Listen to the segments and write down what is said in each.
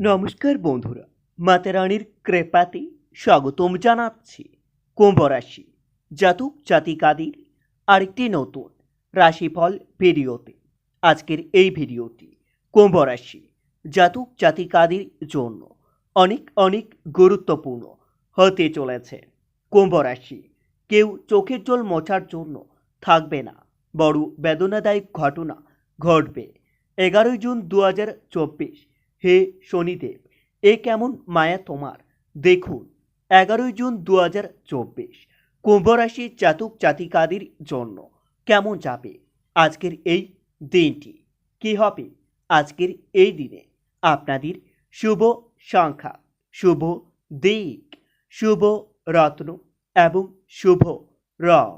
নমস্কার বন্ধুরা মাতারানির কৃপাতে স্বাগতম জানাচ্ছি কুম্ভ রাশি জাতক জাতিকাদের আরেকটি নতুন রাশিফল ভিডিওতে। আজকের এই ভিডিওটি কুম্ভ রাশি জাতক জাতিকাদের জন্য অনেক অনেক গুরুত্বপূর্ণ হতে চলেছে। কুম্ভ রাশি কেউ চোখের জল মোছার জন্য থাকবে না, বড় বেদনাদায়ক ঘটনা ঘটবে। এগারোই জুন দু হাজার চব্বিশ হে শনিদেব, এ কেমন মায়া তোমার? দেখুন, এগারোই জুন দু হাজার চব্বিশ কুম্ভ রাশির জাতক জাতিকাদের জন্য কেমন যাবে আজকের এই দিনটি? কি হবে আজকের এই দিনে? আপনাদের শুভ সংখ্যা, শুভ দিক, শুভ রত্ন এবং শুভ রং।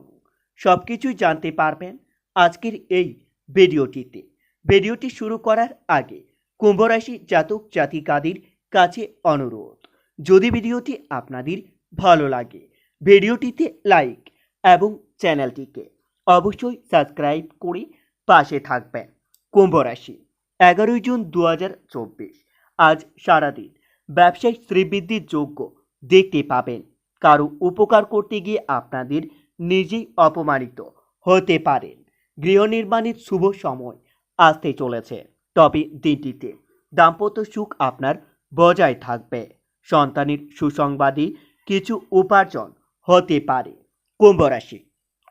সব কিছুই জানতে পারবেন আজকের এই ভিডিওটিতে। ভিডিওটি শুরু করার আগে কুম্ভ রাশি জাতক জাতিকাদের কাছে অনুরোধ। যদি ভিডিওটি আপনাদের ভালো লাগে, ভিডিওটিতে লাইক এবং চ্যানেলটিকে অবশ্যই সাবস্ক্রাইব করে পাশে থাকবেন। কুম্ভরাশি, এগারোই জুন দু হাজার চব্বিশ। আজ সারাদিন ব্যবসায়িক শ্রীবৃদ্ধির যোগ্য দেখতে পাবেন। কারও উপকার করতে গিয়ে আপনাদের নিজেই অপমানিত হতে পারেন। গৃহ নির্মাণের শুভ সময় আসতে চলেছে। তবে দিনটিতে দাম্পত্য সুখ আপনার বজায় থাকবে। সন্তানের সুসংবাদী কিছু উপার্জন হতে পারে। কুম্ভ রাশি,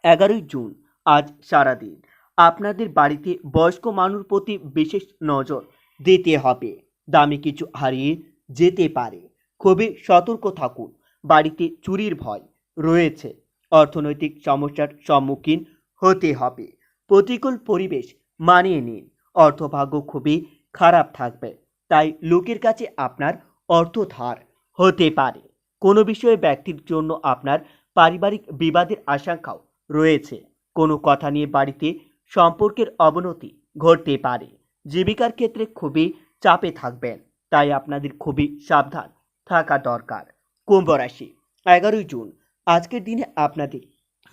এগারোই জুন, আজ সারাদিন। আপনাদের বাড়িতে বয়স্ক মানুষ প্রতি বিশেষ নজর দিতে হবে। দামি কিছু হারিয়ে যেতে পারে। খুবই সতর্ক থাকুন। বাড়িতে চুরির ভয় রয়েছে। অর্থনৈতিক সমস্যার সম্মুখীন হতে হবে। প্রতিকূল পরিবেশ মানিয়ে নিন। অর্থভাগ্য খুবই খারাপ থাকবে। তাই লোকের কাছে আপনার অর্থ ধার হতে পারে। কোনো বিষয়ে ব্যক্তির জন্য আপনার পারিবারিক বিবাদের আশঙ্কাও রয়েছে। কোনো কথা নিয়ে বাড়িতে সম্পর্কের অবনতি ঘটতে পারে। জীবিকার ক্ষেত্রে খুবই চাপে থাকবেন, তাই আপনাদের খুবই সাবধান থাকা দরকার। কুম্ভ রাশি, এগারোই জুন। আজকের দিনে আপনাদের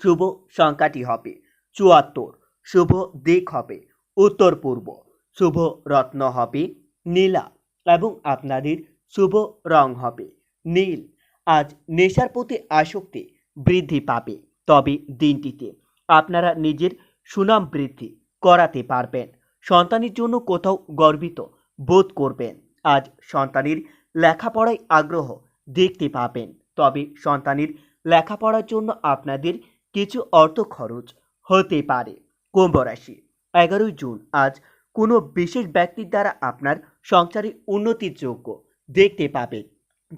শুভ সংখ্যাটি হবে চুয়াত্তর। শুভ দিক হবে উত্তর পূর্ব শুভ রত্ন হবে নীলা এবং আপনাদের শুভ রং হবে নীল। আজ নেশার প্রতি আসক্তি বৃদ্ধি পাবে তবে দিনটিতে আপনারা নিজের সুনাম বৃদ্ধি করাতে পারবেন। সন্তানের জন্য কোথাও গর্বিত বোধ করবেন। আজ সন্তানের লেখাপড়ায় আগ্রহ দেখতে পাবেন। তবে সন্তানের লেখাপড়ার জন্য আপনাদের কিছু অর্থ খরচ হতে পারে। কুম্ভ রাশি এগারোই জুন আজ কোনো বিশেষ ব্যক্তির দ্বারা আপনার সংসারে উন্নতির যোগ্য দেখতে পাবে।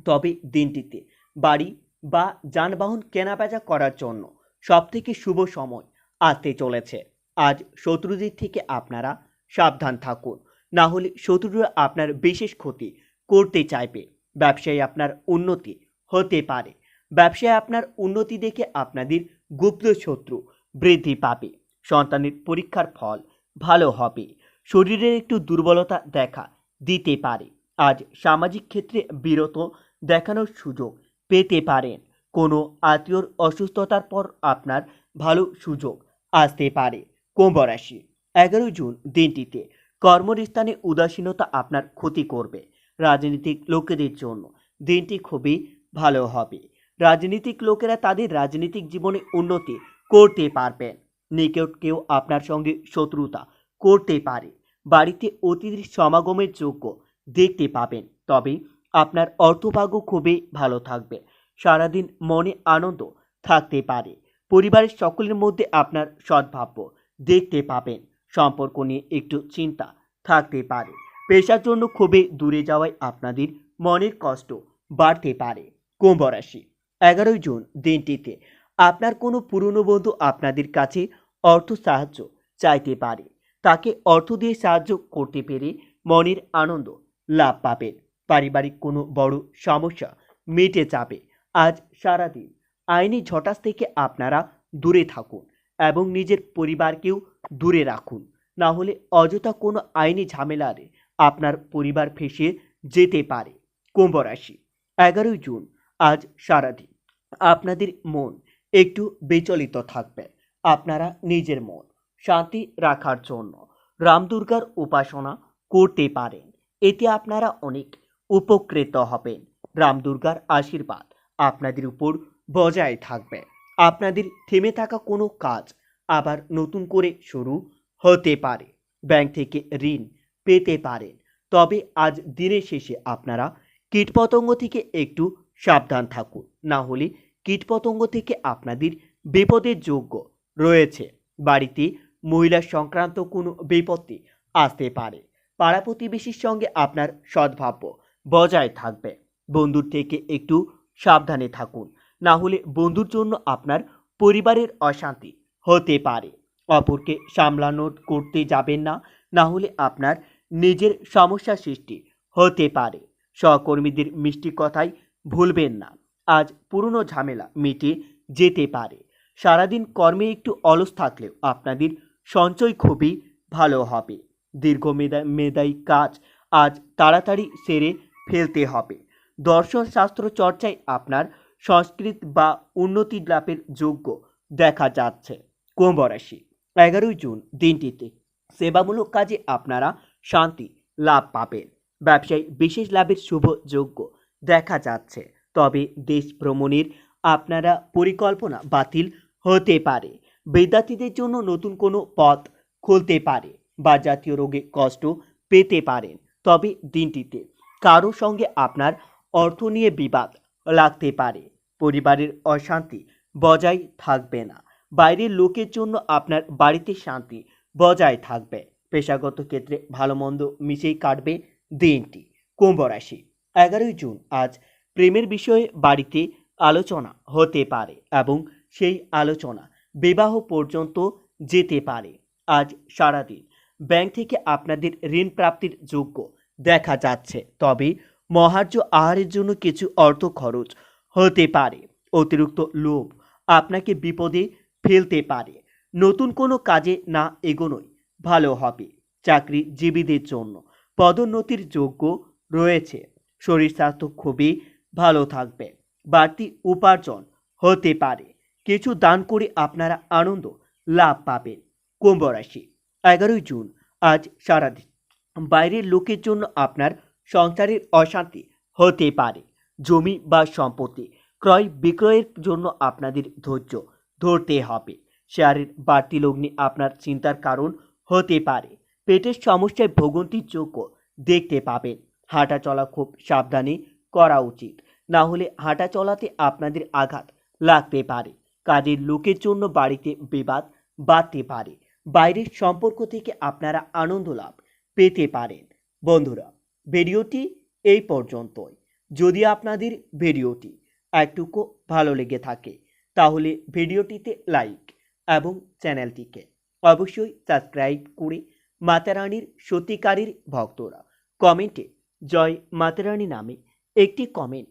তবে দিনটিতে বাড়ি বা যানবাহন কেনাবেচা করার জন্য সবথেকে শুভ সময় আসতে চলেছে। আজ শত্রুদের থেকে আপনারা সাবধান থাকুন। না হলে শত্রুরা আপনার বিশেষ ক্ষতি করতে চাইবে। ব্যবসায় আপনার উন্নতি হতে পারে। ব্যবসায় আপনার উন্নতি দেখে আপনাদের গুপ্ত শত্রু বৃদ্ধি পাবে। সন্তানের পরীক্ষার ফল ভালো হবে। শরীরের একটু দুর্বলতা দেখা দিতে পারে। আজ সামাজিক ক্ষেত্রে বিরত দেখানোর সুযোগ পেতে পারেন। কোনো আত্মীয়র অসুস্থতার পর আপনার ভালো সুযোগ আসতে পারে। কুম্ভ রাশি এগারোই জুন দিনটিতে কর্মস্থানে উদাসীনতা আপনার ক্ষতি করবে। রাজনৈতিক লোকেদের জন্য দিনটি খুবই ভালো হবে। রাজনীতিক লোকেরা তাদের রাজনৈতিক জীবনে উন্নতি করতে পারবেন। নিকট কেউ আপনার সঙ্গে শত্রুতা করতে পারে। বাড়িতে অতিথির সমাগমের যোগ্য দেখতে পাবেন। তবে আপনার অর্থভাগ্য খুবই ভালো থাকবে। সারাদিন মনে আনন্দ থাকতে পারে। পরিবারের সকলের মধ্যে আপনার সদ্ভাব্য দেখতে পাবেন। সম্পর্ক নিয়ে একটু চিন্তা থাকতে পারে। পেশার জন্য খুবই দূরে যাওয়ায় আপনাদের মনের কষ্ট বাড়তে পারে। কুম্ভ রাশি, এগারোই জুন দিনটিতে আপনার কোনো পুরনো বন্ধু আপনাদের কাছে অর্থ সাহায্য চাইতে পারে। তাকে অর্থ দিয়ে সাহায্য করতে পেরে মনের আনন্দ লাভ পাবেন। পারিবারিক কোনো বড় সমস্যা মিটে যাবে। আজ সারাদিন আইনি ঝটাস থেকে আপনারা দূরে থাকুন এবং নিজের পরিবারকেও দূরে রাখুন। না হলে অযথা কোনো আইনি ঝামেলারে আপনার পরিবার ফেসে যেতে পারে। কুম্ভ রাশি, এগারোই জুন, আজ সারাদিন। আপনাদের মন একটু বিচলিত থাকবে। আপনারা নিজের মন শান্তি রাখার জন্য রামদুর্গার উপাসনা করতে পারেন। এতে আপনারা অনেক উপকৃত হবেন। রামদুর্গার আশীর্বাদ আপনাদের উপর বজায় থাকবে। আপনাদের থেমে থাকা কোনো কাজ আবার নতুন করে শুরু হতে পারে। ব্যাংক থেকে ঋণ পেতে পারেন। তবে আজ দিনের শেষে আপনারা কীটপতঙ্গ থেকে একটু সাবধান থাকুন। না হলে কীটপতঙ্গ থেকে আপনাদের বিপদের যোগ্য রয়েছে। বাড়িতে মহিলা সংক্রান্ত কোনো বিপত্তি আসতে পারে। পাড়া প্রতিবেশীর সঙ্গে আপনার সদ্ভাব্য বজায় থাকবে। বন্ধুর থেকে একটু সাবধানে থাকুন। না হলে বন্ধুর জন্য আপনার পরিবারের অশান্তি হতে পারে। অপরকে সামলানো করতে যাবেন না। না হলে আপনার নিজের সমস্যা সৃষ্টি হতে পারে। সহকর্মীদের মিষ্টি কথাই ভুলবেন না। আজ পুরনো ঝামেলা মিটে যেতে পারে। সারাদিন কর্মে একটু অলস থাকলেও আপনাদের সঞ্চয় খুবই ভালো হবে। দীর্ঘ মেধাই কাজ আজ তাড়াতাড়ি সেরে ফেলতে হবে। দর্শন শাস্ত্র চর্চায় আপনার সংস্কৃত বা উন্নতি লাভের যোগ্য দেখা যাচ্ছে। কুম্ভ রাশি, এগারোই জুন দিনটিতে সেবামূলক কাজে আপনারা শান্তি লাভ পাবেন। ব্যবসায় বিশেষ লাভের শুভ যোগ্য দেখা যাচ্ছে। তবে দেশ ভ্রমণের আপনারা পরিকল্পনা বাতিল হতে পারে। বিদ্যার্থীদের জন্য নতুন কোনো পথ খুলতে পারে বা জাতীয় রোগে কষ্ট পেতে পারেন। তবে দিনটিতে কারও সঙ্গে আপনার অর্থ নিয়ে বিবাদ লাগতে পারে। পরিবারের অশান্তি বজায় থাকবে না। বাইরের লোকের জন্য আপনার বাড়িতে শান্তি বজায় থাকবে। পেশাগত ক্ষেত্রে ভালো মন্দ মিশেই কাটবে দিনটি। কুম্ভ রাশি, এগারোই জুন, আজ প্রেমের বিষয়ে বাড়িতে আলোচনা হতে পারে এবং সেই আলোচনা বিবাহ পর্যন্ত যেতে পারে। আজ সারাদিন ব্যাংক থেকে আপনাদের ঋণ প্রাপ্তির যোগ্য দেখা যাচ্ছে, তবে মহার্য আহারের জন্য কিছু অর্থ খরচ হতে পারে। অতিরিক্ত লোভ আপনাকে বিপদে ফেলতে পারে। নতুন কোনো কাজে না এগোনোই ভালো হবে। চাকরিজীবীদের জন্য পদোন্নতির যোগ্য রয়েছে। শরীর স্বাস্থ্য খুবই ভালো থাকবে বাড়তি উপার্জন হতে পারে। কিছু দান করে আপনারা আনন্দ লাভ পাবেন। কুম্ভ রাশি, এগারোই জুন, আজ সারাদিন। বাইরের লোকের জন্য আপনার সংসারের অশান্তি হতে পারে। জমি বা সম্পত্তি ক্রয় বিক্রয়ের জন্য আপনাদের ধৈর্য ধরতে হবে। শেয়ারের বাড়তি লগ্নি আপনার চিন্তার কারণ হতে পারে। পেটের সমস্যায় ভোগন্তির যোগ্য দেখতে পাবেন। হাঁটা চলা খুব সাবধানে করা উচিত। না হলে হাঁটা চলাতে আপনাদের আঘাত লাগতে পারে। কাজের লোকের জন্য বাড়িতে বিবাদ বাড়তে পারে। বাইরের সম্পর্ক থেকে আপনারা আনন্দ লাভ পেতে পারেন। বন্ধুরা, ভিডিওটি এই পর্যন্তই। যদি আপনাদের ভিডিওটি একটুকু ভালো লেগে থাকে, তাহলে ভিডিওটিতে লাইক এবং চ্যানেলটিকে অবশ্যই সাবস্ক্রাইব করে মাতারানির সত্যিকারীর ভক্তরা। কমেন্টে জয় মাতারানী নামে একটি কমেন্ট